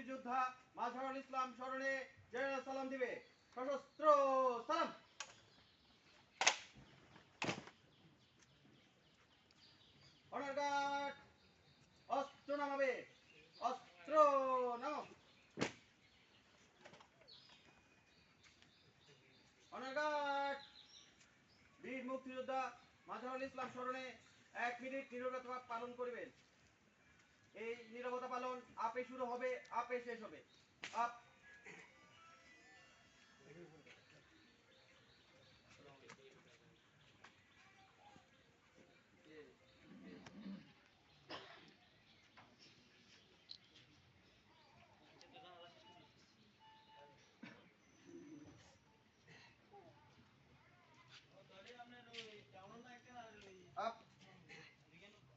মাজহারুল ইসলাম স্মরণে জেনারেল সালাম দিবে। সশস্ত্র সালাম। অনার গার্ড অস্ত্র নামাবে, অস্ত্র নামাও। অনার গার্ড বীর মুক্তিযোদ্ধা মাজহারুল ইসলাম স্মরণে এক মিনিট নীরবতা পালন করিবেন। এই নীরবতা পালন আপে শুরু হবে আপে শেষ হবে। আপ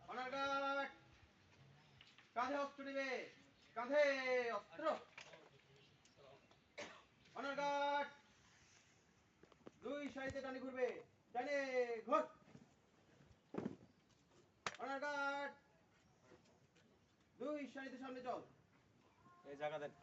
অনার গার্ড কাঁধে অস্ত্র নিবে। কাঁধে অস্ত্র। অনার গার্ড দুই সাইডে টানে ঘুরবে। টানে ঘোর। অনার গার্ড দুই সাইডে সামনে চল। এই জায়গা দেন।